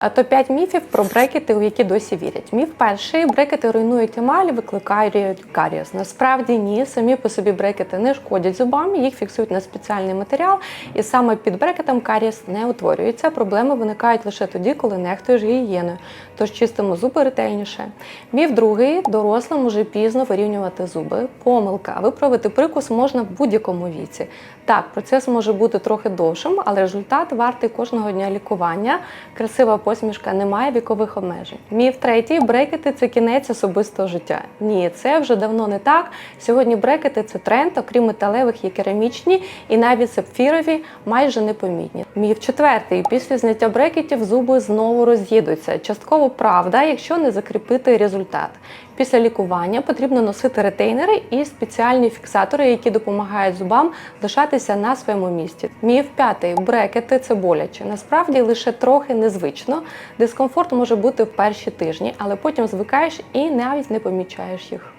А то 5 міфів про брекети, у які досі вірять. Міф перший: брекети руйнують емаль, викликають карієс. Насправді ні, самі по собі брекети не шкодять зубам, їх фіксують на спеціальний матеріал, і саме під брекетом карієс не утворюється. Проблеми виникають лише тоді, коли нехтуєш гігієною. Тож чистимо зуби ретельніше. Міф другий: дорослим уже пізно вирівнювати зуби. Помилка. Виправити прикус можна в будь-якому віці. Так, процес може бути трохи довшим, але результат вартий кожного дня лікування. Красива посмішка не має вікових обмежень. Міф третій брекети це кінець особистого життя. Ні, це вже давно не так. Сьогодні брекети це тренд, окрім металевих є керамічні і навіть сапфірові майже непомітні. Міф четвертий. Після зняття брекетів зуби знову роз'їдуться. Частково правда, якщо не закріпити результат. Після лікування потрібно носити ретейнери і спеціальні фіксатори, які допомагають зубам лишатися на своєму місці. Міф п'ятий брекети це боляче. Насправді лише трохи незвично. Дискомфорт може бути в перші тижні, але потім звикаєш і навіть не помічаєш їх.